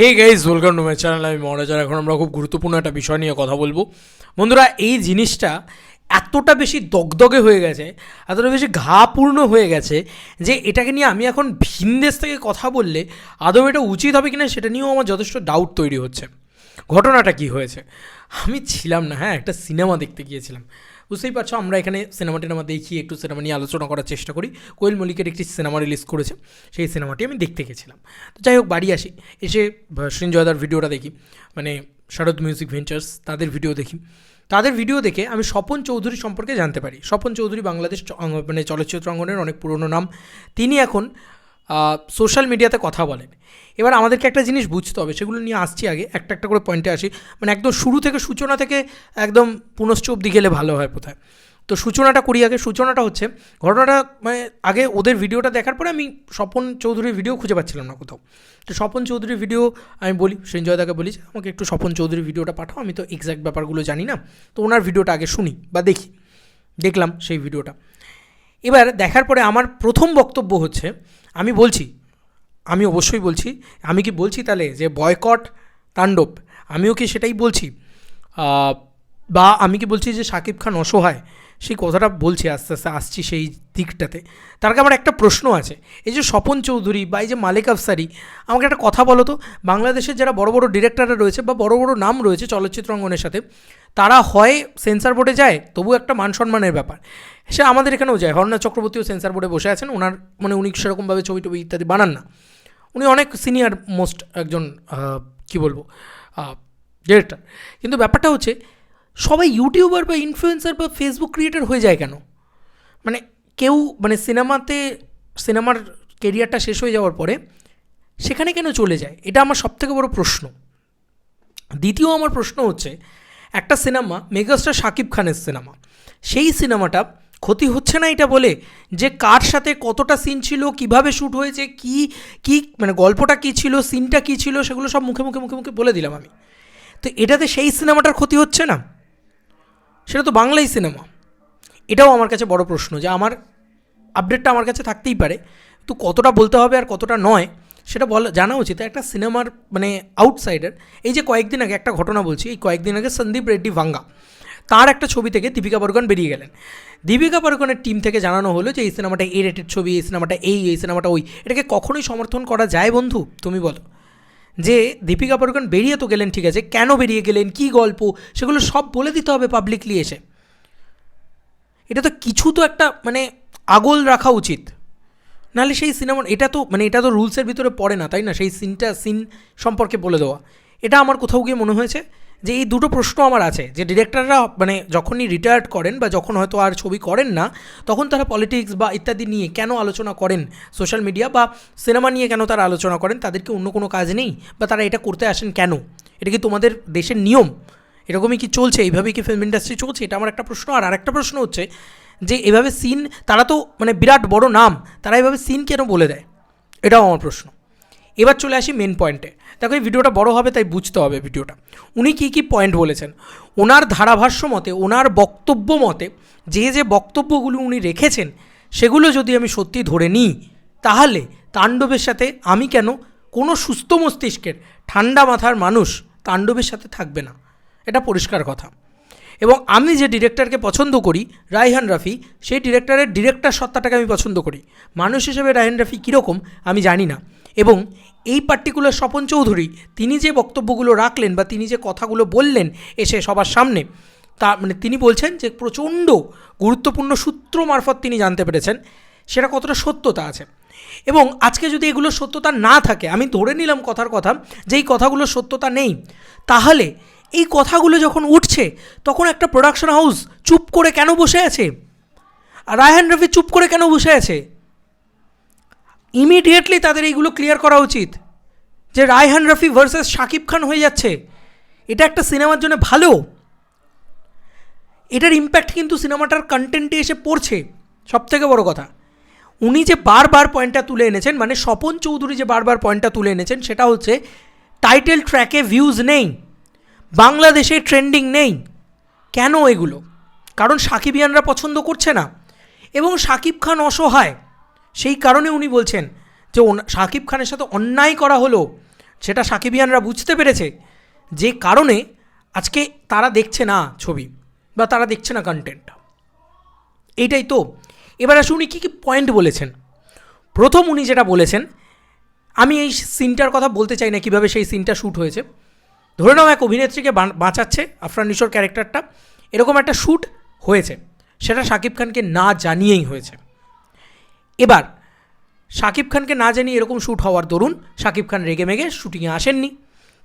Hey guys welcome to my channel আমি মহারাজার এখন আমরা খুব গুরুত্বপূর্ণ একটা বিষয় নিয়ে কথা বলব। বন্ধুরা, এই জিনিসটা এতটা বেশি দগদগে হয়ে গেছে, এতটা বেশি ঘাপূর্ণ হয়ে গেছে যে এটাকে নিয়ে আমি এখন ভিন দেশ থেকে কথা বললে আদৌ এটা উচিত হবে কিনা সেটা নিয়েও আমার যথেষ্ট ডাউট তৈরি হচ্ছে। ঘটনাটা কি হয়েছে? আমি ছিলাম না হ্যাঁ একটা সিনেমা দেখতে গিয়েছিলাম। বুঝতেই পারছ, আমরা এখানে সিনেমা টিনেমা দেখি একটু সিনেমা নিয়ে আলোচনা করার চেষ্টা করি। কোয়েল মল্লিকের একটি সিনেমা রিলিজ করেছে, সেই সিনেমাটি আমি দেখতে গেছিলাম। তো যাই হোক, বাড়ি আসি, এসে সৃঞ্জয়দার ভিডিওটা দেখি মানে শারদ মিউজিক ভেঞ্চার্স তাদের ভিডিও দেখি। তাদের ভিডিও দেখে আমি স্বপন চৌধুরী সম্পর্কে জানতে পারি। স্বপন চৌধুরী বাংলাদেশ মানে চলচ্চিত্র অঙ্গনের অনেক পুরনো নাম। তিনি এখন সোশ্যাল মিডিয়াতে কথা বলেন। এবার আমাদেরকে একটা জিনিস বুঝতে হবে, সেগুলো নিয়ে আসছি আগে, একটা একটা করে পয়েন্টে আসি। মানে একদম শুরু থেকে, সূচনা থেকে একদম পুনশ্চ অব্দি গেলে ভালো হয় কোথায় তো সূচনাটা করি আগে। সূচনাটা হচ্ছে, ঘটনাটা মানে আগে ওদের ভিডিওটা দেখার পরে আমি স্বপন চৌধুরীর ভিডিও খুঁজে পাচ্ছিলাম না কোথাও। তো স্বপন চৌধুরীর ভিডিও আমি বলি, সঞ্জয় দাকে বলি যে আমাকে একটু স্বপন চৌধুরীর ভিডিওটা পাঠাও, আমি তো এক্স্যাক্ট ব্যাপারগুলো জানি না। তো ওনার ভিডিওটা আগে শুনি বা দেখি। দেখলাম সেই ভিডিওটা এবার দেখার পরে আমার প্রথম বক্তব্য হচ্ছে আমি বলছি, আমি অবশ্যই বলছি, আমি কি বলছি তাহলে যে বয়কট তাণ্ডব, আমিও কি সেটাই বলছি? বা আমি কি বলছি যে শাকিব খান অসহায়? সেই কথাটা বলছি আস্তে আস্তে, আসছি সেই দিকটাতে। তার আমার একটা প্রশ্ন আছে, এই যে স্বপন চৌধুরী বা এই যে মালিক আফসারি, আমাকে একটা কথা বলো তো, বাংলাদেশের যারা বড় বড় ডিরেক্টররা রয়েছে বা বড় বড় নাম রয়েছে চলচ্চিত্র অঙ্গনের সাথে, তারা হয় সেন্সার বোর্ডে যায়? তবু একটা মান সম্মানের ব্যাপার। সে আমাদের এখানেও যায় হর্ণা চক্রবর্তীও সেন্সার বোর্ডে বসে আছেন, ওনার মানে উনি সেরকমভাবে ছবি টবি ইত্যাদি বানান না। উনি অনেক সিনিয়র, মোস্ট একজন কি বলব ডিরেক্টর। কিন্তু ব্যাপারটা হচ্ছে সবাই ইউটিউবার বা ইনফ্লুয়েন্সার বা ফেসবুক ক্রিয়েটার হয়ে যায় কেন? মানে কেউ মানে সিনেমাতে, সিনেমার কেরিয়ারটা শেষ হয়ে যাওয়ার পরে সেখানে কেন চলে যায়? এটা আমার সবথেকে বড় প্রশ্ন। দ্বিতীয় আমার প্রশ্ন হচ্ছে, একটা সিনেমা মেগাস্টার শাকিব খানের সিনেমা, সেই সিনেমাটা ক্ষতি হচ্ছে না এটা বলে? যে কার সাথে কতটা সিন ছিল, কীভাবে শ্যুট হয়েছে, কি কি মানে গল্পটা কী ছিল সিনটা কী ছিল, সেগুলো সব মুখে মুখে মুখে মুখে বলে দিলাম আমি। তো এটাতে সেই সিনেমাটার ক্ষতি হচ্ছে না? সেটা তো বাংলাই সিনেমা। এটাও আমার কাছে বড় প্রশ্ন যে আমার আপডেটটা আমার কাছে থাকতেই পারে। তো কতটা বলতে হবে আর কতটা নয়, সেটা বলা, জানা উচিত। একটা সিনেমার মানে আউটসাইডার এই যে কয়েকদিন আগে একটা ঘটনা বলছি, এই কয়েকদিন আগে সন্দীপ রেড্ডি ভাঙ্গা। তার একটা ছবি থেকে দীপিকা পাড়ুকোন বেরিয়ে গেলেন। দীপিকা পাড়ুকোনের টিম থেকে জানানো হলো যে, এই সিনেমাটা এ রেটেড ছবি, এই সিনেমাটা এই এই সিনেমাটা ওই। এটাকে কখনোই সমর্থন করা যায় বন্ধু? তুমি বলো। যে দীপিকা পাড়ুকোন বেরিয়ে তো গেলেন, ঠিক আছে, কেন বেরিয়ে গেলেন, কি গল্প, সেগুলো সব বলে দিতে হবে পাবলিকলি এসে। এটা তো কিছু তো একটা মানে আগল রাখা উচিত। নাহলে সেই সিনেমা, এটা তো মানে এটা তো রুলসের ভিতরে পড়ে না, তাই না? সেই সিনটা, সিন সম্পর্কে বলে দেওয়া। এটা আমার কোথাও গিয়ে মনে হয়েছে যে এই দুটো প্রশ্ন আমার আছে, যে ডিরেক্টররা মানে যখনই রিটায়ার্ড করেন বা যখন হয়তো আর ছবি করেন না, তখন তারা পলিটিক্স বা ইত্যাদি নিয়ে কেন আলোচনা করেন? সোশ্যাল মিডিয়া বা সিনেমা নিয়ে কেন তারা আলোচনা করেন? তাদেরকে অন্য কোনো কাজ নেই? বা তারা এটা করতে আসেন কেন? এটা কি তোমাদের দেশের নিয়ম? এরকমই কি চলছে? এইভাবেই কি ফিল্ম ইন্ডাস্ট্রি চলছে? এটা আমার একটা প্রশ্ন। আর আরেকটা প্রশ্ন হচ্ছে যে, এভাবে সিন তারা তো মানে বিরাট বড় নাম, তারা এভাবে সিন কেন বলে দেয়? এটাও আমার প্রশ্ন। এবার চলে আসি মেন পয়েন্টে দেখো, এই ভিডিওটা বড় হবে, তাই বুঝতে হবে ভিডিওটা। উনি কী কী পয়েন্ট বলেছেন? ওনার ধারাভাষ্য মতে, ওনার বক্তব্য মতে, যে যে বক্তব্যগুলো উনি রেখেছেন, সেগুলো যদি আমি সত্যি ধরে নিই, তাহলে তাণ্ডবের সাথে আমি কেন কোনো সুস্থ মস্তিষ্কের ঠান্ডা মাথার মানুষ তাণ্ডবের সাথে থাকবে না? এটা পরিষ্কার কথা। এবং আমি যে ডিরেক্টরকে পছন্দ করি, রায়হান রাফি, সেই ডিরেক্টরের ডিরেক্টর সত্তাটাকে আমি পছন্দ করি। মানুষ হিসেবে রায়হান রাফি কীরকম, আমি জানি না। এবং এই পার্টিকুলার স্বপন চৌধুরী তিনি যে বক্তব্যগুলো রাখলেন বা তিনি যে কথাগুলো বললেন এসে সবার সামনে, তা মানে তিনি বলছেন যে প্রচণ্ড গুরুত্বপূর্ণ সূত্র মারফত তিনি জানতে পেরেছেন, সেটা কতটা সত্যতা আছে। এবং আজকে যদি এগুলো সত্যতা না থাকে, আমি ধরে নিলাম কথার কথা যে এই কথাগুলো সত্যতা নেই, তাহলে এই কথাগুলো যখন উঠছে, তখন একটা প্রোডাকশন হাউস চুপ করে কেন বসে আছে? আর রায়হান রফি চুপ করে কেন বসে আছে? ইমিডিয়েটলি তাদের এইগুলো ক্লিয়ার করা উচিত। যে রায়হান রফি ভার্সেস শাকিব খান হয়ে যাচ্ছে। এটা একটা সিনেমার জন্য ভালো। এটার ইম্প্যাক্ট কিন্তু সিনেমাটার কন্টেন্টে এসে পড়ছে। সব থেকে বড় কথা। উনি যে বারবার পয়েন্টটা তুলে এনেছেন মানে স্বপন চৌধুরী যে বারবার পয়েন্টটা তুলে এনেছেন, সেটা হচ্ছে টাইটেল ট্র্যাকে ভিউজ নেই। বাংলাদেশে ট্রেন্ডিং নেই। কেন এগুলো? কারণ সাকিবিয়ানরা পছন্দ করছে না। এবং সাকিব খান অসহায়। সেই কারণে উনি বলছেন যে সাকিব খানের সাথে অন্যায় করা হলো, সেটা সাকিবিয়ানরা বুঝতে পেরেছে। যে কারণে আজকে তারা দেখছে না ছবি বা তারা দেখছে না কন্টেন্ট এইটাই তো। এবার আসুন উনি কী কী পয়েন্ট বলেছেন। প্রথম উনি যেটা বলেছেন, আমি এই সিনটার কথা বলতে চাই না কীভাবে সেই সিনটা শ্যুট হয়েছে। ধরে নাও এক অভিনেত্রীকে বাঁচাচ্ছে আফরান নিশোর ক্যারেক্টারটা এরকম একটা শ্যুট হয়েছে। সেটা শাকিব খানকে না জানিয়েই হয়েছে। এবার শাকিব খানকে না জানিয়ে এরকম শ্যুট হওয়ার দরুন শাকিব খান রেগে মেগে শ্যুটিংয়ে আসেননি।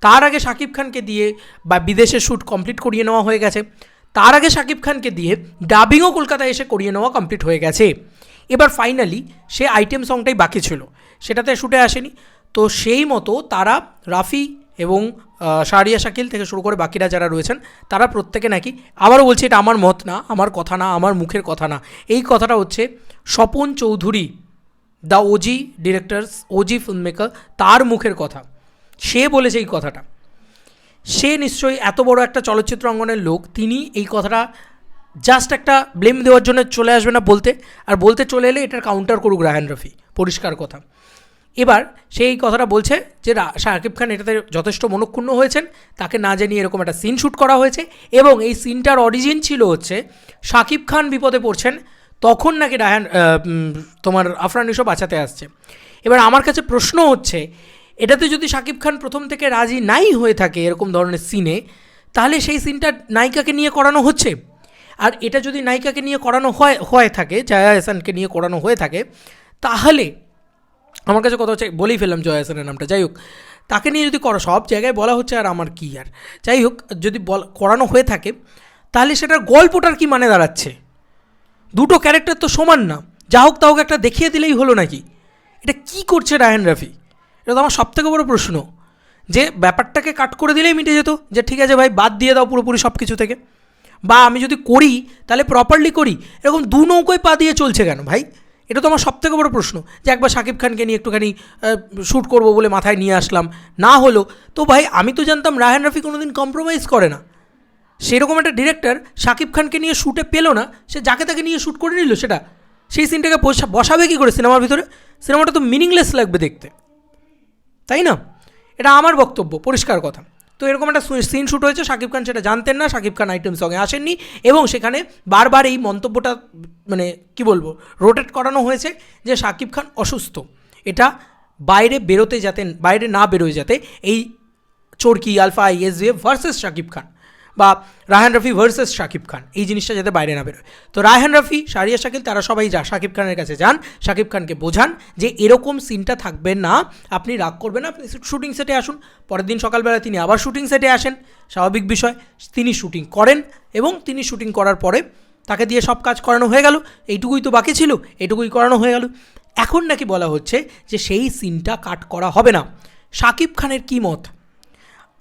তার আগে শাকিব খানকে দিয়ে বা বিদেশে শ্যুট কমপ্লিট করিয়ে নেওয়া হয়ে গেছে। তার আগে শাকিব খানকে দিয়ে ডাবিংও কলকাতায় এসে করিয়ে নেওয়া কমপ্লিট হয়ে গেছে। এবার ফাইনালি সে আইটেম সংটাই বাকি ছিল। সেটাতে শ্যুটে আসেনি। তো সেই মতো তারা রাফি এবং শাহরিয়া শাকিল থেকে শুরু করে বাকিরা যারা রয়েছেন, তারা প্রত্যেকে নাকি আবারও বলছি এটা আমার মত না, আমার কথা না, আমার মুখের কথা না। এই কথাটা হচ্ছে Swapan Chowdhury the OG directors, OG film maker তার মুখের কথা। সে বলেছে এই কথাটা। সে নিশ্চয়ই এত বড় একটা চলচ্চিত্র অঙ্গনের লোক, তিনি এই কথাটা জাস্ট একটা ব্লেম দেওয়ার জন্য চলে আসবে না বলতে, আর বলতে চলে এলে এটার কাউন্টার করুক রাহান রফি, পরিষ্কার কথা। এবার সেই কথাটা বলছে যে শাকিব খান এটাতে যথেষ্ট মনক্ষুণ্ণ হয়েছেন তাকে না জানিয়ে এরকম একটা সিন শ্যুট করা হয়েছে এবং এই সিনটার অরিজিন ছিল হচ্ছে শাকিব খান বিপদে পড়ছেন তখন নাকি উম, তোমার আফরান নিশো বাঁচাতে আসছে। এবার আমার কাছে প্রশ্ন হচ্ছে এটাতে যদি শাকিব খান প্রথম থেকে রাজি নাই হয়ে থাকে এরকম ধরনের সিনে তাহলে সেই সিনটা নায়িকাকে নিয়ে করানো হচ্ছে? আর এটা যদি নায়িকাকে নিয়ে করানো হয় হয়ে থাকে জয়া হাসানকে নিয়ে করানো হয়ে থাকে তাহলে আমার কাছে কথা হচ্ছে, বলেই ফেললাম জয়া হাসানের নামটা। যাই হোক, তাকে নিয়ে যদি করো সব জায়গায় বলা হচ্ছে আর আমার কী আর। যাই হোক, যদি বল করানো হয়ে থাকে, তাহলে সেটার গল্পটার কি মানে দাঁড়াচ্ছে? দুটো ক্যারেক্টার তো সমান না। যা হোক তা হোক একটা দেখিয়ে দিলেই হলো নাকি? এটা কি করছে রায়হান রাফি? এটা তো আমার সবথেকে বড় প্রশ্ন। যে ব্যাপারটাকে কাট করে দিলেই মিটে যেত, যে ঠিক আছে ভাই, বাদ দিয়ে দাও পুরোপুরি সব কিছু থেকে। বা আমি যদি করি, তাহলে প্রপারলি করি, এরকম দু নৌকোয় পা দিয়ে চলছে কেন ভাই? এটা তো আমার সবথেকে বড় প্রশ্ন যে একবার শাকিব খানকে নিয়ে একটুখানি শ্যুট করব বলে মাথায় নিয়ে আসলাম। না হলো, তো ভাই আমি তো জানতাম রায়হান রাফি কোনোদিন কম্প্রোমাইজ করে না। সেরকম একটা ডিরেক্টর শাকিব খানকে নিয়ে শ্যুটে পেল না, সে যাকে তাকে নিয়ে শ্যুট করে নিল সেটা। সেই সিনটাকে বসা- বসাবে কী করে সিনেমার ভিতরে? সিনেমাটা তো মিনিংলেস লাগবে দেখতে। তাই না? এটা আমার বক্তব্য, পরিষ্কার কথা। তো এরকম একটা সিন শ্যুট হয়েছে শাকিব খান সেটা জানতেন না শাকিব খান আইটেম সঙ্গে আসেননি, এবং সেখানে বারবার এই মন্তব্যটা মানে কি বলব রোটেট করানো হয়েছে যে শাকিব খান অসুস্থ। এটা বাইরে বেরোতে যাতে বাইরে না বেরোয় যাতে এই Chorki, Alpha I S versus Shakib Khan. বা রায়হান রফি ভার্সেস শাকিব খান, এই জিনিসটা যাতে বাইরে না বেরোয়। তো রায়হান রফি সারিয়া শাকিল, তারা সবাই যা, শাকিব খানের কাছে যান, শাকিব খানকে বোঝান যে এরকম সিনটা থাকবে না, আপনি রাগ করবেন না, আপনি শুটিং সেটে আসুন। পরের দিন সকালবেলা তিনি আবার শুটিং সেটে আসেন। স্বাভাবিক বিষয়, তিনি শুটিং করেন এবং তিনি শুটিং করার পরে তাকে দিয়ে সব কাজ করানো হয়ে গেল। এইটুকুই তো বাকি ছিল, এইটুকুই করানো হয়ে গেল। এখন নাকি বলা হচ্ছে যে সেই সিনটা কাট করা হবে না। শাকিব খানের কী মত?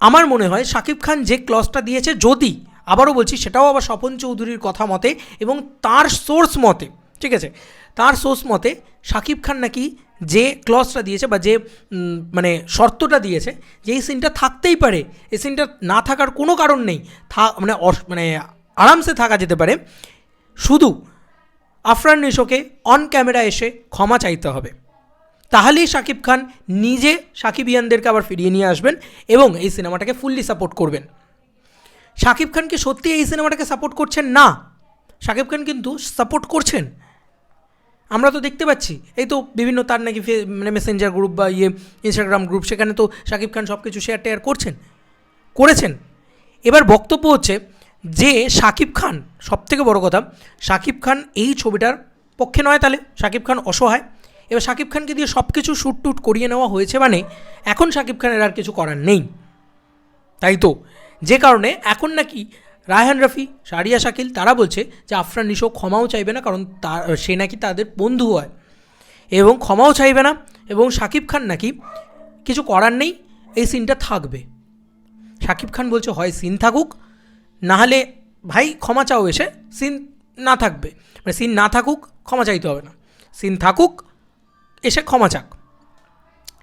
আমার মনে হয় শাকিব খান যে ক্লসটা দিয়েছে, যদি, আবারও বলছি, সেটাও আবার স্বপন চৌধুরীর কথা মতে এবং তার সোর্স মতে, ঠিক আছে? তার সোর্স মতে শাকিব খান নাকি যে ক্লসটা দিয়েছে বা যে মানে শর্তটা দিয়েছে, যে এই সিনটা থাকতেই পারে, এই সিনটা না থাকার কোনো কারণ নেই, থা মানে মানে আরামসে থাকা যেতে পারে। শুধু আফরান নিশোকে অন ক্যামেরা এসে ক্ষমা চাইতে হবে। তাহলেই শাকিব খান নিজে সাকিবিয়ানদেরকে আবার ফিরিয়ে নিয়ে আসবেন এবং এই সিনেমাটাকে ফুললি সাপোর্ট করবেন। শাকিব খান কি সত্যি এই সিনেমাটাকে সাপোর্ট করছেন? না। শাকিব খান কিন্তু সাপোর্ট করছেন। আমরা তো দেখতে পাচ্ছি। এই তো বিভিন্ন তার নাকি মানে মেসেঞ্জার গ্রুপ বা ইয়ে ইনস্টাগ্রাম গ্রুপ সেখানে তো শাকিব খান সব কিছু শেয়ার টেয়ার করছেন। করেছেন। এবার বক্তব্য হচ্ছে যে শাকিব খান, সবথেকে বড় কথা শাকিব খান এই ছবিটার পক্ষে নয় তাহলে শাকিব খান অসহায়। এবার শাকিব খানকে দিয়ে সব কিছু শ্যুট টুট করিয়ে নেওয়া হয়েছে মানে এখন শাকিব খানের আর কিছু করার নেই। তাই তো? যে কারণে এখন নাকি রায়হান রফি, সারিয়া শাকিল, তারা বলছে যে আফরান নিশো ক্ষমাও চাইবে না কারণ তার সে নাকি তাদের বন্ধু হয়। এবং ক্ষমাও চাইবে না এবং শাকিব খান নাকি কিছু করার নেই, এই সিনটা থাকবে। শাকিব খান বলছে, হয়, সিন থাকুক। না হলে ভাই, ক্ষমা চাও এসে। সিন না থাকবে। মানে সিন না থাকুক, ক্ষমা চাইতে হবে না। সিন থাকুক এসে ক্ষমা চাক।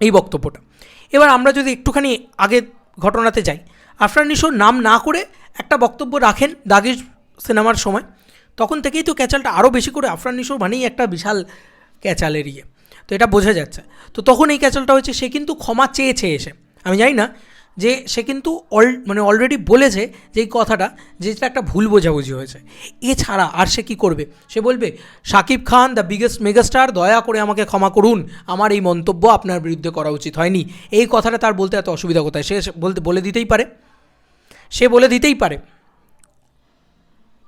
এই বক্তব্যটা। এবার আমরা যদি একটুখানি আগে ঘটনাতে যাই, আফরান নিশোর নাম না করে একটা বক্তব্য রাখেন দাগির সিনেমার সময়, তখন থেকেই তো ক্যাচালটা আরও বেশি করে আফরান নিশোর মানেই একটা বিশাল ক্যাচালের ইয়ে। তো এটা বোঝা যাচ্ছে। তো তখন এই ক্যাচালটা হয়েছে, সে কিন্তু ক্ষমা চেয়েছে এসে। আমি জানি না যে সে কিন্তু অল মানে অলরেডি বলেছে যে এই কথাটা, যে এটা একটা ভুল বোঝাবুঝি হয়েছে। এছাড়া আর সে কী করবে? সে বলবে Shakib Khan the biggest megastar দয়া করে আমাকে ক্ষমা করুন। আমার এই মন্তব্য আপনার বিরুদ্ধে করা উচিত হয়নি। এই কথাটা তার বলতে এত অসুবিধা কোথায়? সে বলতে, বলে দিতেই পারে। সে বলে দিতেই পারে।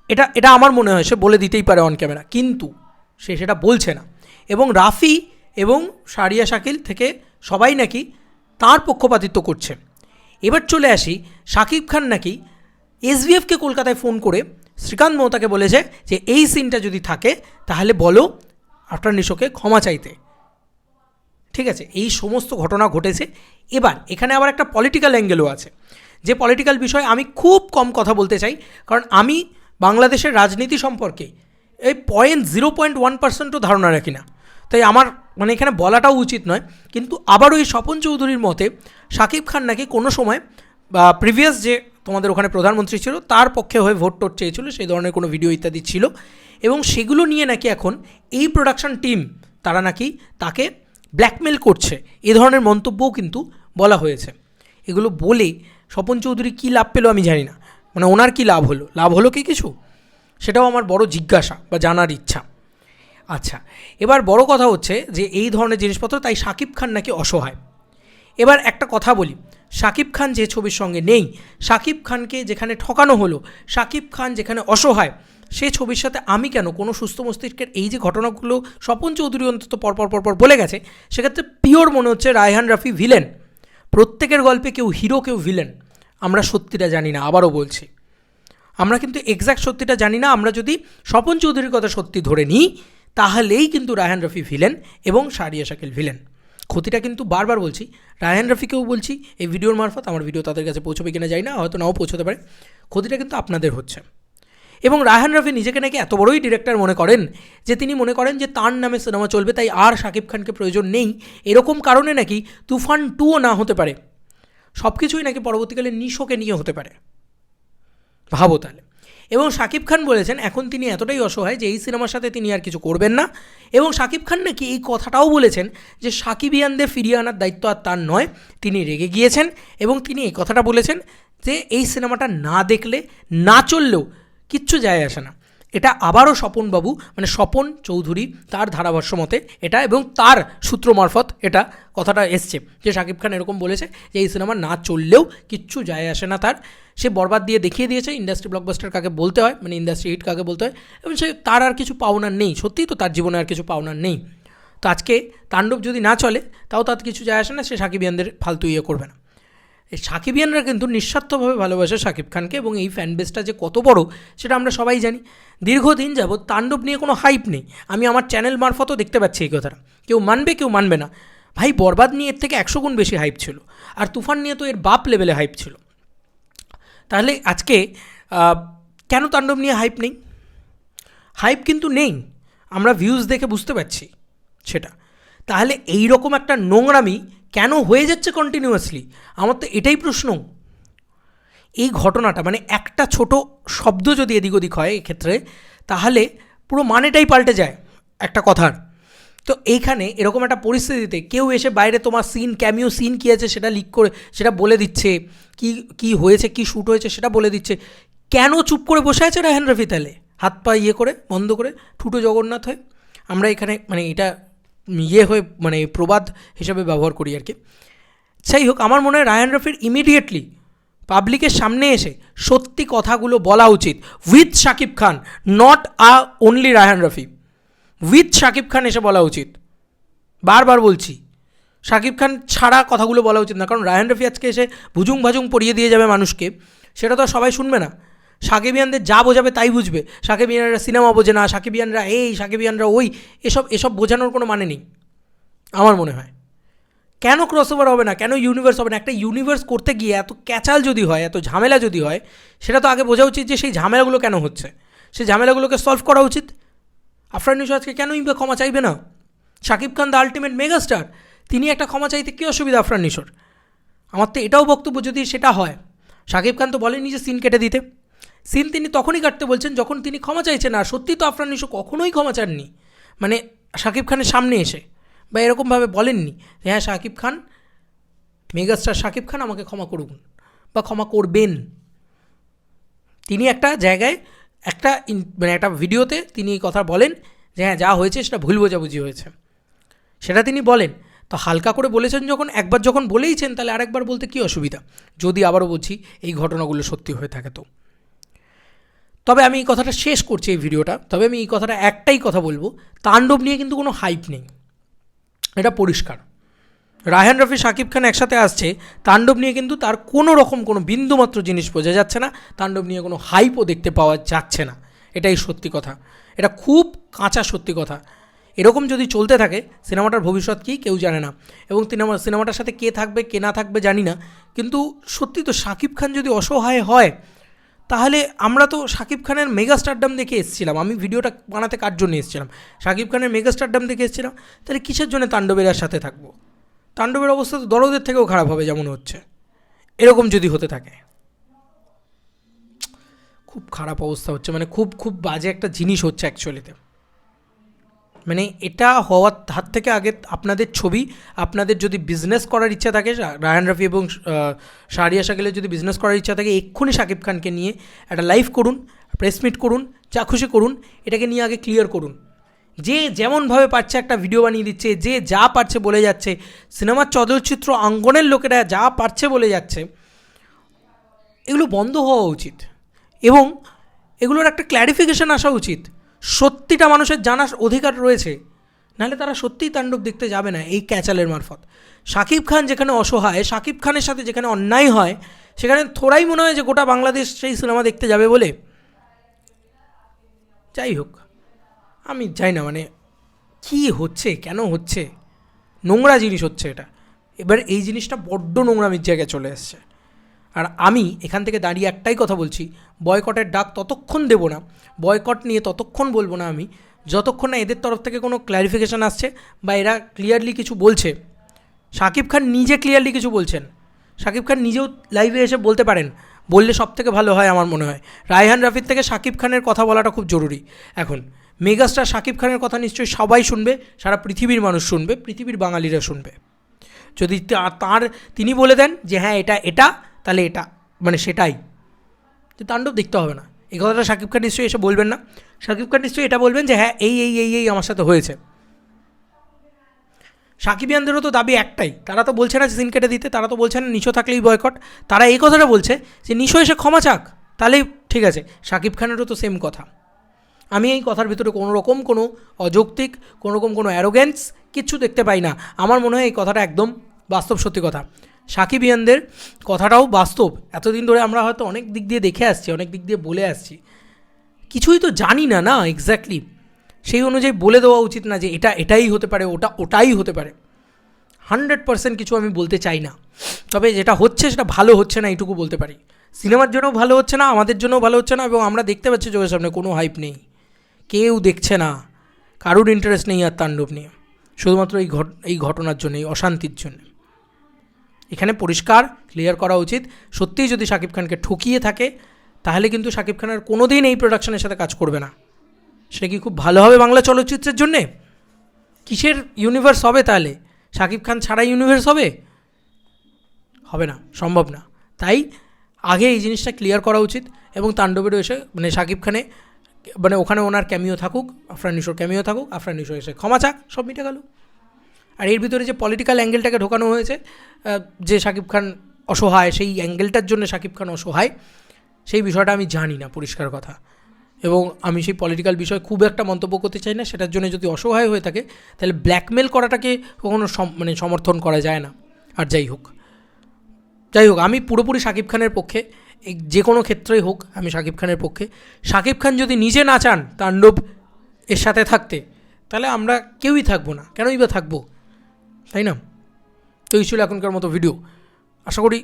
এটা এটা আমার মনে হয়, সে বলে দিতেই পারে অন ক্যামেরা কিন্তু সে সেটা বলছে না। এবং রাফি এবং সারিয়া শাকিল থেকে সবাই নাকি তার পক্ষপাতিত্ব করছে। এবার চলে আসি শাকিব খান নাকি এসবিএফকে কলকাতায় ফোন করে শ্রীকান্ত মহতাকে বলেছে যে এই সিনটা যদি থাকে, তাহলে বলো আফটার নিশোকে ক্ষমা চাইতে। ঠিক আছে, এই সমস্ত ঘটনা ঘটেছে। এবার এখানে আবার একটা পলিটিক্যাল অ্যাঙ্গেলও আছে। যে পলিটিক্যাল বিষয়ে আমি খুব কম কথা বলতে চাই, কারণ আমি বাংলাদেশের রাজনীতি সম্পর্কে এই পয়েন্ট জিরো পয়েন্ট ওয়ান পার্সেন্টও ধারণা রাখি না। তাই আমার মানে এখানে বলাটাও উচিত নয়, কিন্তু আবারও এই স্বপন চৌধুরীর মতে শাকিব খান নাকি কোনো সময়, বা প্রিভিয়াস যে তোমাদের ওখানে প্রধানমন্ত্রী ছিল, তার পক্ষে হয়ে ভোট টোট চেয়েছিল, সেই ধরনের কোনো ভিডিও ইত্যাদি ছিল। এবং সেগুলো নিয়ে নাকি এখন এই প্রোডাকশন টিম তারা নাকি তাকে ব্ল্যাকমেল করছে। এ ধরনের মন্তব্যও কিন্তু বলা হয়েছে। এগুলো বলে স্বপন চৌধুরী কী লাভ পেল আমি জানি না। মানে ওনার কী লাভ হলো? লাভ হলো কি কিছু? সেটাও আমার বড় জিজ্ঞাসা বা জানার ইচ্ছা। আচ্ছা এবার বড় কথা হচ্ছে যে এই ধরনের জিনিসপত্র তাই শাকিব খান নাকি অসহায়। এবার একটা কথা বলি শাকিব খান যে ছবির সঙ্গে নেই শাকিব খানকে যেখানে ঠকানো হলো শাকিব খান যেখানে অসহায়, সে ছবির সাথে আমি কেন কোনো সুস্থ মস্তিষ্কের এই যে ঘটনাগুলো স্বপন চৌধুরী অন্তত পরপর পরপর বলে গেছে, সেক্ষেত্রে পিওর মনে হচ্ছে রায়হান রাফি ভিলেন। প্রত্যেকের গল্পে কেউ হিরো, কেউ ভিলেন। আমরা সত্যিটা জানি না, আবারও বলছি। আমরা কিন্তু এক্স্যাক্ট সত্যিটা জানি না, আমরা যদি স্বপন চৌধুরীর কথা সত্যি ধরে নিই তাহলেই কিন্তু রায়হান রফি ভিলেন এবং সারিয়া শাকিল ভিলেন ক্ষতিটা কিন্তু বারবার বলছি। রায়হান রফিকেও বলছি, এই ভিডিওর মারফত আমার ভিডিও তাদের কাছে পৌঁছবে কিনা যাই না, হয়তো নাও পৌঁছতে পারে। ক্ষতিটা কিন্তু আপনাদের হচ্ছে। এবং রায়হান রফি নিজেকে নাকি এত বড়ই ডিরেক্টর মনে করেন যে তিনি মনে করেন যে তার নামে সিনেমা চলবে, তাই আর শাকিব খানকে প্রয়োজন নেই। এরকম কারণে নাকি তুফান টুও না হতে পারে। সব কিছুই নাকি পরবর্তীকালে নিশোকে নিয়ে হতে পারে। ভাবো তাহলে। এবং শাকিব খান বলেছেন, এখন তিনি এতটাই অসহায় যে এই সিনেমার সাথে তিনি আর কিছু করবেন না। এবং শাকিব খান নাকি এই কথাটাও বলেছেন যে, সাকিবিয়ানদের ফিরিয়ে আনার দায়িত্ব আর তার নয়, তিনি রেগে গিয়েছেন। এবং তিনি এই কথাটা বলেছেন যে, এই সিনেমাটা না দেখলে, না চললেও কিচ্ছু যায় আসে না। এটা আবারও স্বপনবাবু মানে স্বপন চৌধুরী তার ধারাভাষ্য মতে এটা এবং তার সূত্র মারফত এটা কথাটা এসছে। যে শাকিব খান এরকম বলেছে যে, এই সিনেমা না চললেও কিচ্ছু যায় আসে না তার। সে বরবাদ দিয়ে দেখিয়ে দিয়েছে ইন্ডাস্ট্রি ব্লকবাস্টার কাকে বলতে হয়? মানে ইন্ডাস্ট্রি হিট কাকে বলতে হয়? এবং সে তার আর কিছু পাওনার নেই। সত্যিই তো তার জীবনে আর কিছু পাওনার নেই। তো আজকে তাণ্ডব যদি না চলে, তাও তার কিছু যায় আসে না, সে সাকিবিয়ানদের ফালতু ইয়ে করবে না। এই সাকিবিয়ানরা কিন্তু নিঃস্বার্থভাবে ভালোবাসে সাকিব খানকে এবং এই ফ্যান বেসটা যে কত বড়, সেটা আমরা সবাই জানি। দীর্ঘদিন যাবৎ তাণ্ডব নিয়ে কোনো হাইপ নেই। আমি আমার চ্যানেল মারফতও দেখতে পাচ্ছি এই কথাটা। কেউ মানবে কেউ মানবে না। ভাই, বরবাদ নিয়ে এর থেকে একশো গুণ বেশি হাইপ ছিল। আর তুফান নিয়ে তো এর বাপ লেভেলে হাইপ ছিল। তাহলে আজকে কেন তাণ্ডব নিয়ে হাইপ নেই? হাইপ কিন্তু নেই। আমরা ভিউজ দেখে বুঝতে পারছি সেটা। তাহলে এই রকম একটা নোংরামি কেন হয়ে যাচ্ছে কন্টিনিউয়াসলি আমার তো এটাই প্রশ্ন। এই ঘটনাটা মানে একটা ছোট শব্দ যদি এদিক ওদিক হয় এক্ষেত্রে, তাহলে পুরো মানেটাই পাল্টে যায় একটা কথার। তো এইখানে এরকম একটা পরিস্থিতিতে কেউ এসে বাইরে তোমার সিন ক্যামিও সিন কী আছে সেটা লিক করে, সেটা বলে দিচ্ছে, কি কি হয়েছে, কি শ্যুট হয়েছে সেটা বলে দিচ্ছে। কেন চুপ করে বসে আছে রায়হান রফি তাহলে? হাত পা ইয়ে করে, বন্ধ করে, ঠুটো জগন্নাথ হয়ে? আমরা এখানে মানে এটা ইয়ে হয়ে মানে প্রবাদ হিসাবে ব্যবহার করি আর কি। যাই হোক, আমার মনে হয় রায়ান রফির ইমিডিয়েটলি পাবলিকের সামনে এসে সত্যি কথাগুলো বলা উচিত। With Shakib Khan not a only Raihan Rafi. With Shakib Khan এসে বলা উচিত। বারবার বলছি শাকিব খান ছাড়া কথাগুলো বলা উচিত না। কারণ রায়হান রফি আজকে এসে ভুজুং ভাজুং পড়িয়ে দিয়ে যাবে মানুষকে, সেটা তো সবাই শুনবে না। সাকিবিয়ানদের যা বোঝাবে তাই বুঝবে। সাকিবিয়ানরা সিনেমা বোঝে না, সাকিবিয়ানরা এই, সাকিবিয়ানরা ওই, এসব এসব বোঝানোর কোনো মানে নেই। আমার মনে হয়। কেন ক্রসওভার হবে না? কেন ইউনিভার্স হবে না? একটা ইউনিভার্স করতে গিয়ে এত ক্যাচাল যদি হয়, এত ঝামেলা যদি হয়, সেটা তো আগে বোঝা উচিত যে সেই ঝামেলাগুলো কেন হচ্ছে। সেই ঝামেলাগুলোকে সলভ করা উচিত। আফরান নিশো আজকে কেন বা ক্ষমা চাইবে না? Shakib Khan the ultimate megastar তিনি একটা ক্ষমা চাইতে কী অসুবিধা আফরান নিশোর? আমার তো এটাও বক্তব্য যদি সেটা হয় শাকিব খান তো বলেননি যে সিন কেটে দিতে। সিন তিনি তখনই কাটতে বলছেন যখন তিনি ক্ষমা চাইছেন, আর সত্যি তো আফরান নিশো কখনোই ক্ষমা চাননি। মানে শাকিব খানের সামনে এসে বা এরকমভাবে বলেননি যে হ্যাঁ শাকিব খান, মেগাস্টার শাকিব খান আমাকে ক্ষমা করুন বা ক্ষমা করবেন। তিনি একটা জায়গায় একটা মানে একটা ভিডিওতে তিনি এই কথা বলেন যে হ্যাঁ যা হয়েছে সেটা ভুল বোঝাবুঝি হয়েছে। সেটা তিনি বলেন। তো হালকা করে বলেছেন যখন, একবার যখন বলেইছেন, তাহলে আরেকবার বলতে কী অসুবিধা? যদি আবারও বলছি, এই ঘটনাগুলো সত্যি হয়ে থাকে তো। তবে আমি এই কথাটা শেষ করছি এই ভিডিওটা। তবে আমি এই কথাটা একটাই কথা বলব, তাণ্ডব নিয়ে কিন্তু কোনো হাইপ নেই। এটা পরিষ্কার। রায়হান রফি শাকিব খান একসাথে আসছে, তাণ্ডব নিয়ে কিন্তু তার কোনো রকম কোনো বিন্দুমাত্র জিনিস বোঝা যাচ্ছে না, তাণ্ডব নিয়ে কোনো হাইপও দেখতে পাওয়া যাচ্ছে না। এটাই সত্যি কথা। এটা খুব কাঁচা সত্যি কথা। এরকম যদি চলতে থাকে, সিনেমাটার ভবিষ্যৎ কী কেউ জানে না। এবং সিনেমা সিনেমাটার সাথে কে থাকবে, কে না থাকবে জানি না। কিন্তু সত্যি তো শাকিব খান যদি অসহায় হয় তাহলে আমরা তো শাকিব খানের মেগা স্টারডাম দেখে এসেছিলাম। আমি ভিডিওটা বানাতে কার জন্য এসেছিলাম? শাকিব খানের মেগা স্টারডাম দেখে এসেছিলাম। তাহলে কিসের জন্য তাণ্ডবেরার সাথে থাকব? তাণ্ডবের অবস্থা তো দরদের থেকেও খারাপ হবে যেমন হচ্ছে। এরকম যদি হতে থাকে। খুব খারাপ অবস্থা হচ্ছে। মানে খুব খুব বাজে একটা জিনিস হচ্ছে অ্যাকচুয়ালিতে মানে এটা হওয়ার হাত থেকে আগে আপনাদের ছবি, আপনাদের যদি বিজনেস করার ইচ্ছা থাকে রা- রায়হান রফি এবং শাহরিয়া শাকিলের যদি বিজনেস করার ইচ্ছা থাকে, এক্ষুনি শাকিব খানকে নিয়ে একটা লাইভ করুন প্রেস মিট করুন যা খুশি করুন, এটাকে নিয়ে আগে ক্লিয়ার করুন। যে যেমনভাবে পারছে একটা ভিডিও বানিয়ে দিচ্ছে, যে যা পারছে বলে যাচ্ছে সিনেমার চলচ্চিত্র অঙ্গনের লোকেরা যা পারছে বলে যাচ্ছে, এগুলো বন্ধ হওয়া উচিত। এবং এগুলোর একটা ক্ল্যারিফিকেশন আসা উচিত। সত্যিটা মানুষের জানার অধিকার রয়েছে। নাহলে তারা সত্যিই তাণ্ডব দেখতে যাবে না এই ক্যাচালের মারফত। শাকিব খান যেখানে অসহায় শাকিব খানের সাথে যেখানে অন্যায় হয়, সেখানে থোড়াই মনে হয় যে গোটা বাংলাদেশ সেই সিনেমা দেখতে যাবে বলে। যাই হোক, আমি যাই না মানে কী হচ্ছে, কেন হচ্ছে? নোংরা জিনিস হচ্ছে এটা। এবার এই জিনিসটা বড্ড নোংরামির জায়গায় চলে এসছে। আর আমি এখান থেকে দাঁড়িয়ে একটাই কথা বলছি, বয়কটের ডাক ততক্ষণ দেব না। বয়কট নিয়ে ততক্ষণ বলব না আমি। যতক্ষণ না এদের তরফ থেকে কোনো ক্ল্যারিফিকেশান আসছে বা এরা ক্লিয়ারলি কিছু বলছে। শাকিব খান নিজে ক্লিয়ারলি কিছু বলছেন। শাকিব খান নিজেও লাইভে এসে বলতে পারেন, বললে সব থেকে ভালো হয় আমার মনে হয়। রায়হান রাফির থেকে শাকিব খানের কথা বলাটা খুব জরুরি। এখন, মেগাস্টার শাকিব খানের কথা নিশ্চয়ই সবাই শুনবে, সারা পৃথিবীর মানুষ শুনবে, পৃথিবীর বাঙালিরা শুনবে। যদি তার তিনি বলে দেন যে হ্যাঁ এটা এটা তাহলে এটা মানে সেটাই। তো তাণ্ডব দেখতে হবে না। এই কথাটা শাকিব খান নিশ্চয়ই এসে বলবেন না। শাকিব খান নিশ্চয়ই এটা বলবেন যে হ্যাঁ এই এই এই এই আমার সাথে হয়েছে। সাকিবিয়ানদেরও তো দাবি একটাই। তারা তো বলছে না সিন কেটে দিতে, তারা তো বলছে না নিশো থাকলেই বয়কট তারা এই কথাটা বলছে যে, নিশো এসে ক্ষমা চাক তাহলেই ঠিক আছে। শাকিব খানেরও তো সেম কথা। আমি এই কথার ভিতরে কোনো রকম কোনো অযৌক্তিক, কোনো রকম কোনো অ্যারোগেন্স কিচ্ছু দেখতে পাই না। আমার মনে হয় এই কথাটা একদম বাস্তব সত্যি কথা। সাকিবিয়ানদের কথাটাও বাস্তব। এতদিন ধরে আমরা হয়তো অনেক দিক দিয়ে দেখে আসছি, অনেক দিক দিয়ে বলে আসছি। কিছুই তো জানি না না এক্স্যাক্টলি সেই অনুযায়ী বলে দেওয়া উচিত না যে এটা এটাই হতে পারে, ওটা ওটাই হতে পারে। হান্ড্রেড পার্সেন্ট কিছু আমি বলতে চাই না। তবে যেটা হচ্ছে সেটা ভালো হচ্ছে না, এইটুকু বলতে পারি। সিনেমার জন্যও ভালো হচ্ছে না, আমাদের জন্যও ভালো হচ্ছে না, এবং আমরা দেখতে পাচ্ছি চোখের সামনে কোনো হাইপ নেই। কেউ দেখছে না। কারুর ইন্টারেস্ট নেই আর তাণ্ডব নিয়ে। শুধুমাত্র এই ঘট, এই ঘটনার জন্য, এই অশান্তির জন্য। এখানে পরিষ্কার ক্লিয়ার করা উচিত। সত্যিই যদি শাকিব খানকে ঠকিয়ে থাকে, তাহলে কিন্তু শাকিব খানের কোনো দিন এই প্রোডাকশনের সাথে কাজ করবে না। সেটা কি খুব ভালো হবে বাংলা চলচ্চিত্রের জন্যে? কিসের ইউনিভার্স হবে তাহলে? শাকিব খান ছাড়া ইউনিভার্স হবে? হবে না, সম্ভব না। তাই আগে এই জিনিসটা ক্লিয়ার করা উচিত এবং তাণ্ডবেরও এসে মানে শাকিব খানে মানে ওখানে ওনার ক্যামিও থাকুক, আফরান নিশোর ক্যামিও থাকুক, আফরান এসে ক্ষমা চাক, সব মিটে গেল। আর এর ভিতরে যে পলিটিক্যাল অ্যাঙ্গেলটাকে ঢোকানো হয়েছে যে শাকিব খান অসহায়, সেই অ্যাঙ্গেলটার জন্য শাকিব খান অসহায়, সেই বিষয়টা আমি জানি না, পরিষ্কার কথা। এবং আমি সেই পলিটিক্যাল বিষয়ে খুব একটা মন্তব্য করতে চাই না, সেটার জন্য যদি অসহায় হয়ে থাকে, তাহলে ব্ল্যাকমেল করাটাকে কখনো মানে সমর্থন করা যায় না। আর যাই হোক। যাই হোক, আমি পুরোপুরি শাকিব খানের পক্ষে যে কোনো ক্ষেত্রেই হোক, আমি শাকিব খানের পক্ষে। শাকিব খান যদি নিজে না চান তাণ্ডব এর সাথে থাকতে, তাহলে আমরা কেউই থাকব না। কেনই বা থাকব? তাই না? তো এই ছিল এখনকার মতো ভিডিও আশা করি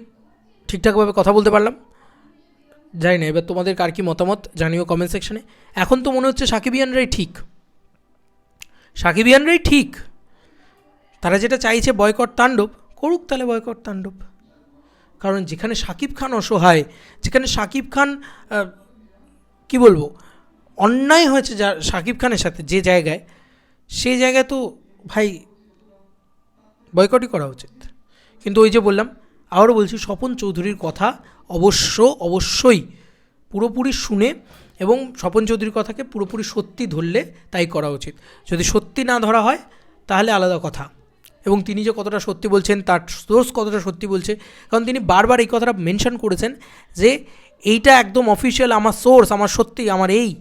ঠিকঠাকভাবে কথা বলতে পারলাম। জানি না, এবার তোমাদের কার কী মতামত জানিও কমেন্ট সেকশনে এখন তো মনে হচ্ছে সাকিবিয়ানরাই ঠিক। সাকিবিয়ানরাই ঠিক। তারা যেটা চাইছে বয়কট তাণ্ডব, করুক তাহলে বয়কট তাণ্ডব। কারণ যেখানে সাকিব খান অসহায়, যেখানে সাকিব খান কি বলব, অন্যায় হয়েছে যা সাকিব খানের সাথে যে জায়গায় সেই জায়গায় তো ভাই বয়কটই করা উচিত। কিন্তু ওই যে বললাম, আবারও বলছি, স্বপন চৌধুরীর কথা অবশ্য, অবশ্যই পুরোপুরি শুনে এবং স্বপন চৌধুরীর কথাকে পুরোপুরি সত্যি ধরলে তাই করা উচিত। যদি সত্যি না ধরা হয়, তাহলে আলাদা কথা। এবং তিনি যে কতটা সত্যি বলছেন, তার সোর্স কতটা সত্যি বলছে, কারণ তিনি বারবার এই কথাটা মেনশন করেছেন যে এইটা একদম অফিসিয়াল আমার সোর্স, আমার সত্যি, আমার এই।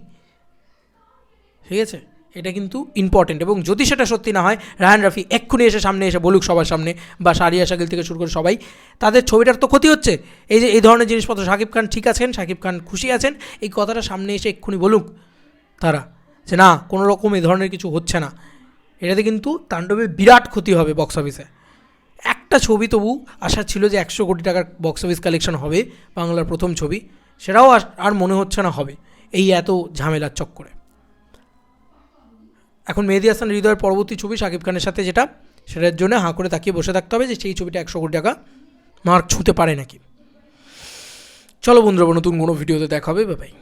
ঠিক আছে? এটা কিন্তু ইম্পর্টেন্ট এবং যদি সেটা সত্যি না হয় রায়ান রাফি এক্ষুনি এসে সামনে এসে বলুক সবার সামনে বা সারিয়া শাকিল থেকে শুরু করে সবাই, তাদের ছবিটার তো ক্ষতি হচ্ছে। এই যে এই ধরনের জিনিসপত্র শাকিব খান ঠিক আছেন শাকিব খান খুশি আছেন, এই কথাটা সামনে এসে এক্ষুনি বলুক তারা যে না, কোনো রকম এই ধরনের কিছু হচ্ছে না। এটাতে কিন্তু তাণ্ডবের বিরাট ক্ষতি হবে বক্স অফিসে একটা ছবি তবু আশা ছিল যে একশো কোটি টাকার বক্স অফিস কালেকশন হবে, বাংলার প্রথম ছবি। সেটাও আর- আর মনে হচ্ছে না হবে। এই এত ঝামেলার চক্করে। এখন মেহেদি হাসান, হৃদয়ের পরবর্তী ছবি শাকিব খানের সাথে যেটা, সেটার জন্য হাঁ করে তাকিয়ে বসে থাকতে হবে যে সেই ছবিটা একশো কোটি টাকা মার্ক ছুঁতে পারে নাকি। চলো বন্ধুরা, নতুন কোনো ভিডিওতে দেখা হবে বাই